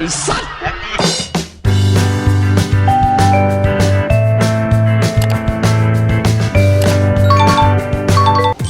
ไอ้สัตว์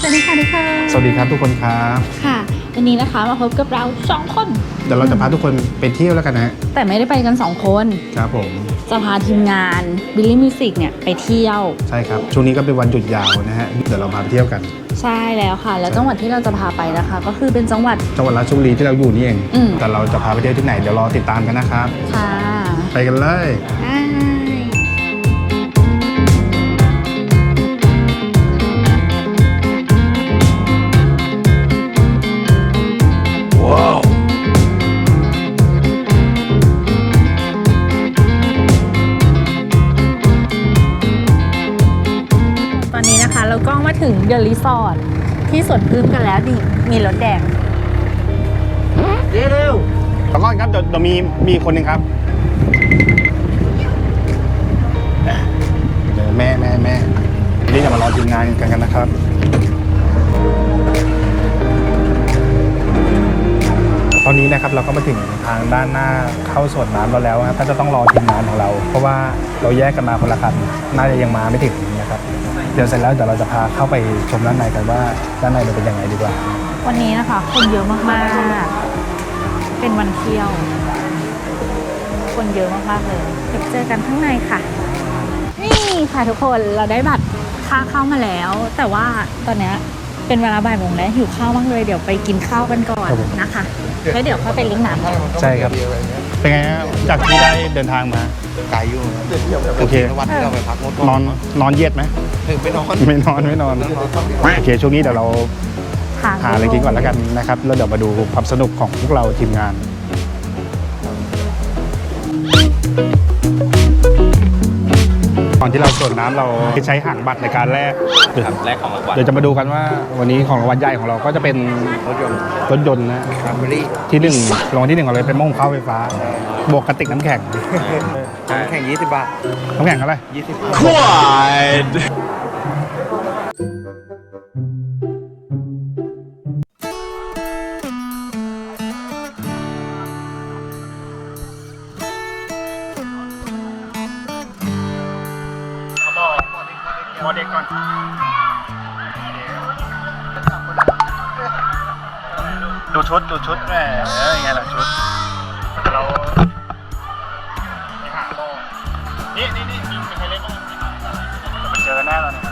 สวัสดีค่ะทุกคนสวัสดีครับทุกคนครับค่ะ วันนี้นะคะมาพบกับเราสองคน เดี๋ยวเราจะพาทุกคนไปเที่ยวแล้วกันนะฮะแต่ไม่ได้ไปกันสองคน ครับผม จะพาทีมงานบิลลี่มิวสิกเนี่ยไปเที่ยว ใช่ครับ ช่วงนี้ก็เป็นวันหยุดยาวนะฮะ เดี๋ยวเราพาไปเที่ยวกัน ใช่แล้วค่ะ แล้วจังหวัดที่เราจะพาไปนะคะ ก็คือเป็นจังหวัด จังหวัดราชบุรีที่เราอยู่นี่เอง อืม แต่เราจะพาไปเที่ยวที่ไหน เดี๋ยวรอติดตามกันนะครับ ค่ะไปกันเลยใช่ตอน นี้นะคะ เราก็มาถึงเดอะรีสอร์ทที่สวนพึ่งกันแล้วนี่มีรถแดงแล้วก็ครับเดี๋ยวเดี๋ยวมีมีคนหนึ่งครับเดี๋ยวแม่แม่แม่นี่จะมารอทีมงานกันกันนะครับ ตอนนี้นะครับเราก็มาถึงทางด้านหน้าเข้าสวนน้ำเราแล้วนะครับก็จะต้องรอทีมงานของเรา เพราะว่าเราแยกกันมาคนละคันน่าจะยังมาไม่ถึงนะครับเดี๋ยวเสร็จแล้วเดี๋ยวเราจะพาเข้าไปชมด้านในกันว่าด้านในมันเป็นยังไงดีกว่า วันนี้นะคะ คนเยอะมากๆ เป็นวันเที่ยว คนเยอะมากๆเลยเดี๋ยวเจอกันข้างในค่ะ นี่ค่ะทุกคนเราได้บัตรค่าเข้ามาแล้ว แต่ว่าตอนเนี้ยเป็นเวลาบ่ายโมงแล้วหิวข้าวมากเลยเดี๋ยวไปกินข้าวกันก่อนครับผม นะคะแล้วเดี๋ยวค่อยไปเลี้ยงหนามกัน ใช่ครับ เป็นไงฮะจากที่ได้เดินทางมา ไกลอยู่โอเค วันที่เราไปพักรถนอนนอนเย็ดไหมไปนอนไม่นอนไม่นอนโอเคช่วงนี้เดี๋ยวเราหาอะไรกินก่อนแล้วกันนะครับแล้วเดี๋ยวมาดูความสนุกของพวกเราทีมงาน ก่อนที่เราส่วนน้ำเราใช้หางบัตรในการแลกเดี๋ยวแรกของรางวัลเดี๋ยวจะมาดูกันว่าวันนี้ของรางวัลใหญ่ของเราก็จะเป็นรถยนต์รถยนต์นะแคมเบอรี่ที่หนึ่งรางวัลที่หนึ่งของเราเป็นหม้อหุงข้าวไฟฟ้า บวกกระติกน้ำแข็งแข่ง 20 บาทน้ำแข็งอะไร 20 บาท มอเด็กก่อนดูชุดดูชุดแหมยังไงล่ะชุด เราไปหาโมนี่นี่นี่มีใครเล่นบ้างจะไปเจอแน่แล้วเนี่ย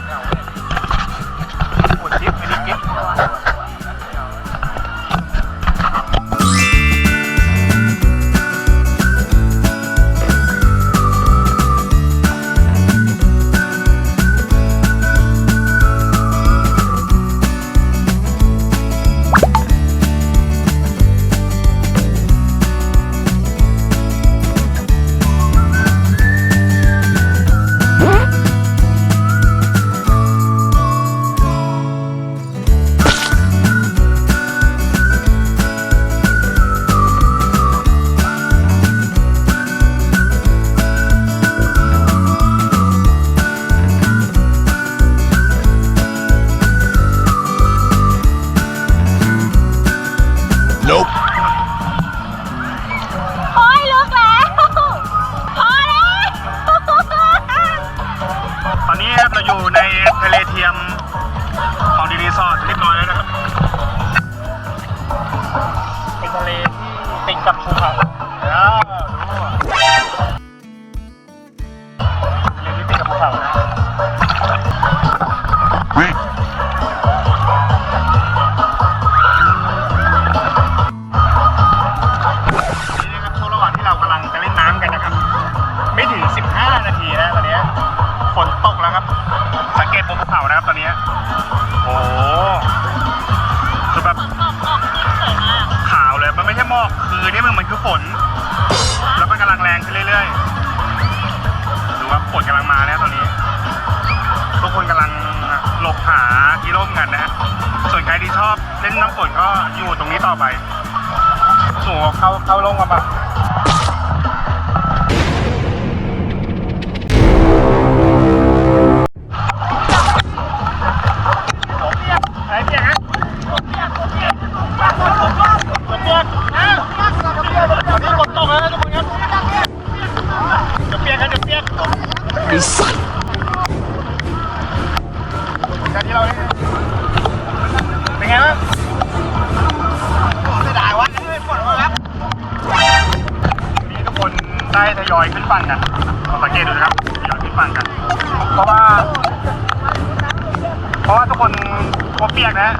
กลัวเปียกนะ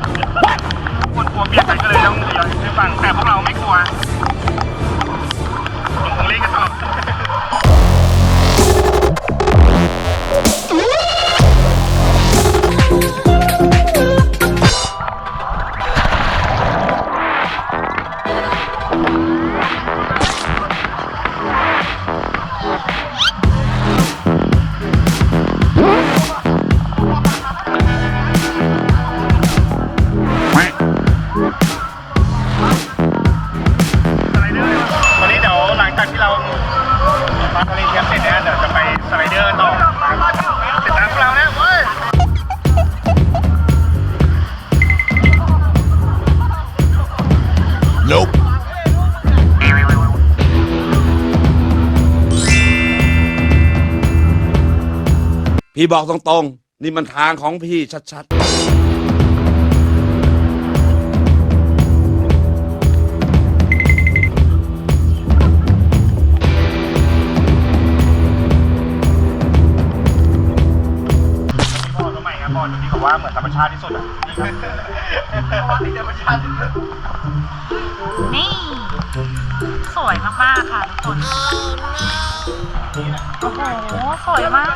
กคนกลัวเปียกกันก็เลยต้องทยอยขึ้นฝั่งแต่พวกเราไม่กลัว พี่บอกตรงๆ นี่มันทางของพี่ชัดๆพ่อทำไมครับพ่อเดี๋ยวนี้เขาว่าเหมือนธรรมชาติที่สุดอะนี่ครับนี่ธรรมชาติที่สุดนี่ สวยมาก ๆ ค่ะทุกคน โอ้โหสวยมาก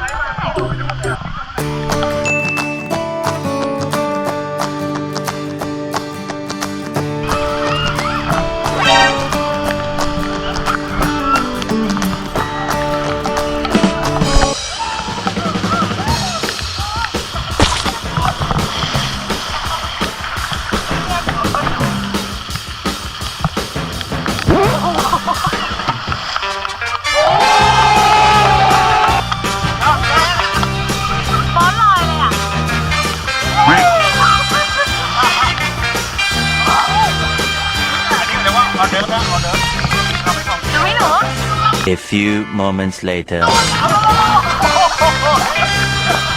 moments later.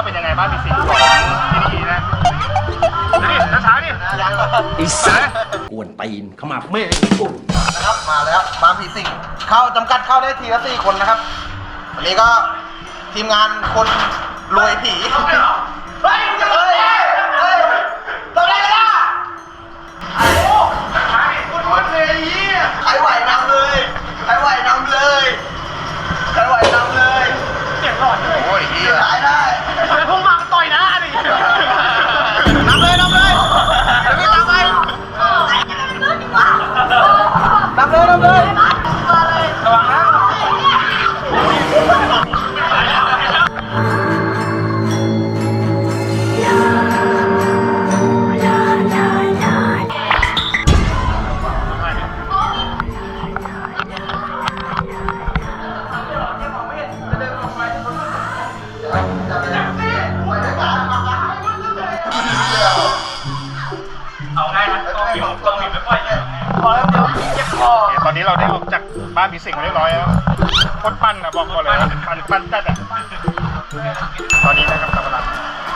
ว่าเป็นยังไงบ้างมีสิ่งของที่นี่นะดูดิช้าๆดิอีสัตกวนตีนขมับแม่นะครับมาแล้วบางผีสิงเข้าจำกัดเข้าได้ทีละสี่คนนะครับวันนี้ก็ทีมงานคนรวยผีเฮ้ยเฮ้ยเฮ้ย นี้เราได้ออกจากบ้านมีสิงมาเรียบร้อยแล้วโคตรปั้นนะบอกก่อนเลยปั้นปั้นจัดอะตอนนี้นะครับกำลัง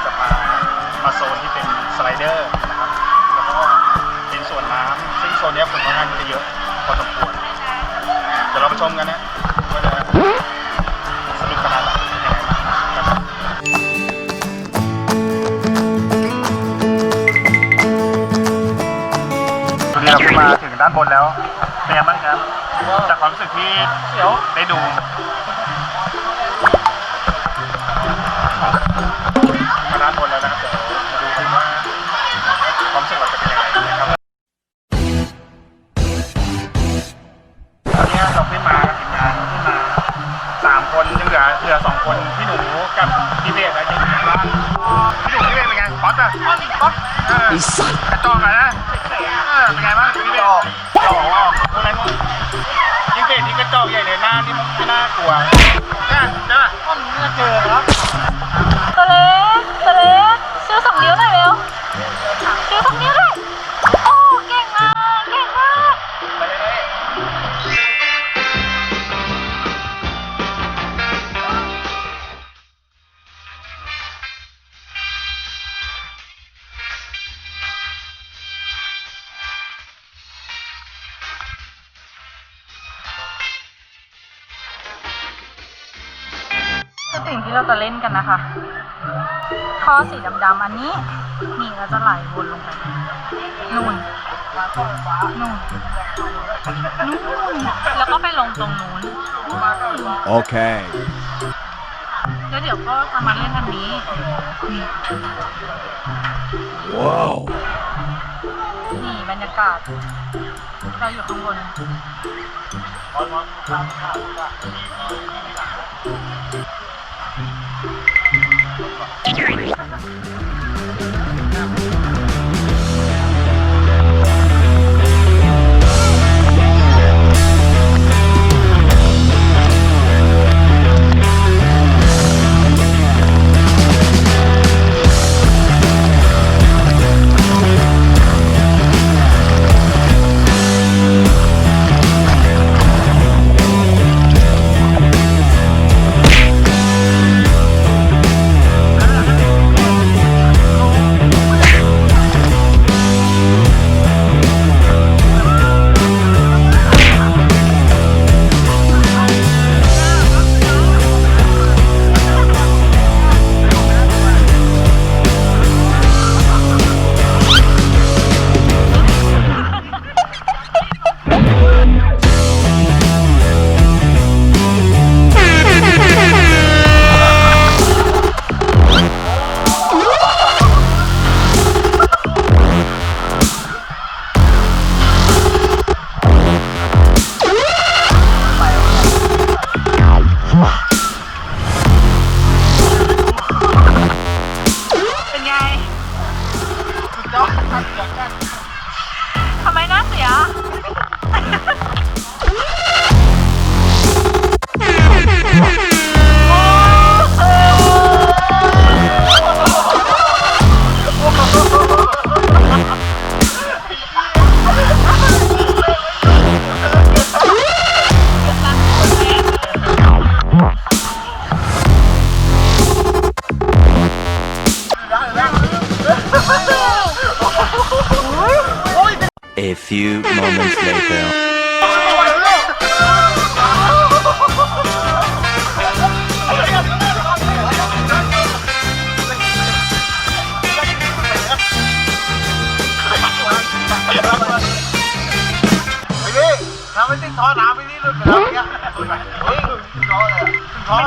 จะมามาโซนที่เป็นสไลเดอร์นะครับแล้วก็เป็นส่วนน้ำซึ่งโซนนี้ยคนค่อนข้างจะเยอะพอสมควรเดี๋ยวเราไปชมกันนะ ด้านบนแล้วเป็นไงบ้างครับจากความรู้สึกที่เดี๋ยวได้ดูมาด้านบนแล้วนะครับเดี๋ยวมาดูกันว่าความรู้สึกเราจะเป็นยังไงนะครับตอนนี้เราขึ้นมากับทีมงานขึ้นมาสามคนยังเหลือเหลือสองคนพี่หนูกับพี่เบสแล้วยังอยู่ในบ้านพี่หนูพี่เบสเป็นไงป๊อตอะป๊อตป๊อตไอ้สัตว์กระจอ มั คือสิ่งที่เราจะเล่นกันนะคะ ท่อสีดำๆอันนี้ นี่เราจะไหลวนลงไปนู่นนู่นนู่นแล้วก็ไปลงตรงนู้น Okay. แล้วเดี๋ยวก็จะมาเล่นอันนี้นี่ Wow. นี่บรรยากาศ เราอยู่ข้างบนเป็น Thank you.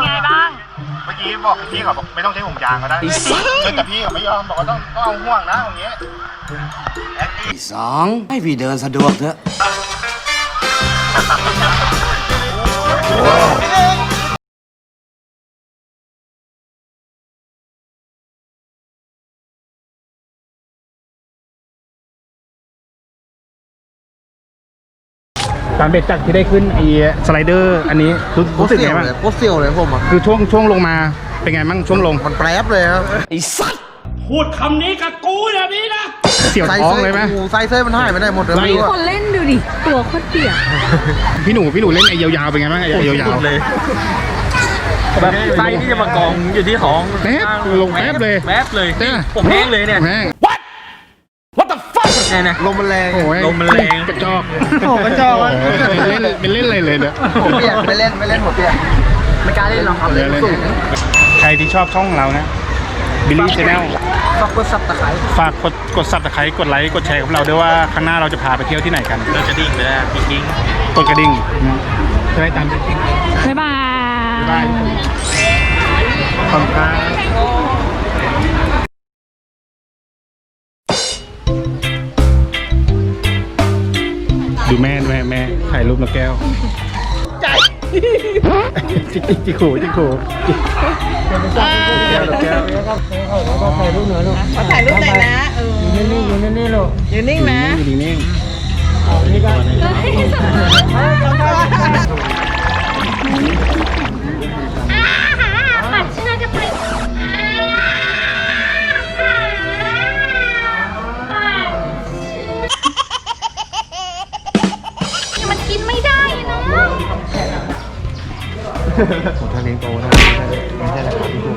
เป็นไงบ้าง เมื่อกี้บอกพี่เขาบอกไม่ต้องใช้ห่วงยางก็ได้แต่พี่เขาไม่ยอมบอกว่าต้องต้องเอาห่วงนะอย่างเงี้ยสองให้พี่เดินสะดวกเถอะ ตามเบ็ดจากที่ได้ขึ้นไอ้สไลเดอร์อันนี้รู้รู้สึกไงบ้างโคตรเสี่ยวเลยผมอะคือช่วงช่วงลงมาเป็นไงบ้างช่วงลงมันแปรบเลยครับพูดคำนี้กับกูอย่างนี้นะเสียวท้องเลยไหมโอ้โไส้เส้นมันหายไปได้หมดเลยไม่รู้คอะนเล่นดูดิตัวโคตรเปียกพี่หนูพี่หนูเล่นไอ้ยาวๆเป็นไงบ้างไอ้ยาวๆเลยแบบไส้ที่จะมากองอยู่ที่ท้องแป๊บลงแป๊บเลยแป๊บเลยเนี่ยผมแห้งเลยเนี่ย แห้งเนี่ยนะลมมันแรง โอ้ยลมมันแรง กระจอกโอ้กระจอกโอ้ยเป็นเล่นเป็นเล่นอะไรเลยเนี่ยผมเปียกไม่เล่นไม่เล่นหมดเปียกไม่กล้าเล่นหรอกครับเลยเลยใครที่ชอบช่องเรานะบิลลี่ชาแนลฝากกดซับตะไคร้ฝากกดกดซับตะไคร้กดไลค์กดแชร์กับเราด้วยว่าข้างหน้าเราจะพาไปเที่ยวที่ไหนกันกระดิ่งเลยปิ๊งปิ๊งกดกระดิ่งจะได้ตามปิ๊งปิ๊งบ๊ายบายได้ขอบคุณครับ ดูแม่แม่แม่ถ่ายรูปนกแก้วใจจิกจิกจิกขู่จิกขู่แก้วนกแก้วถ่ายรูปหน่อยนะเอออยู่นิ่งๆอยู่นิ่งๆลูกอยู่นิ่งนะอยู่นิ่งมัน ถ้าเลี้ยงโตนะไม่ใช่ราคาที่ถูก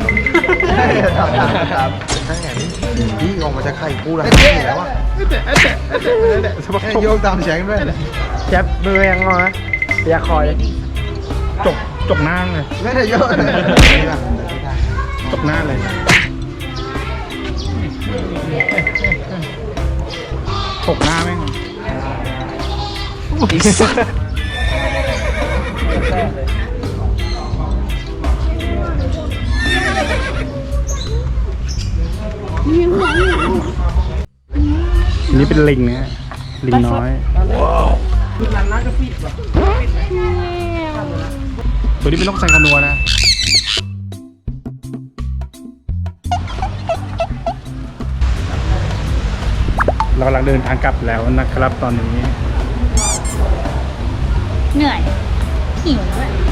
ครับถ้าแหนพี่ออกมาจากไข่กูแล้วแล้วอะโยกตามแสงด้วยแจ๊บเบอร์ยังไงเปียคอย จกจกหน้าเลยไม่ได้เยอะจกหน้าเลยตกหน้าแม่ง นี่เป็นลิงนะลิงน้อย ตัวนี้เป็นนกไซคานัวนะ เรากำลังเดินทางกลับแล้วนะครับตอนนี้ เหนื่อยหิวด้วย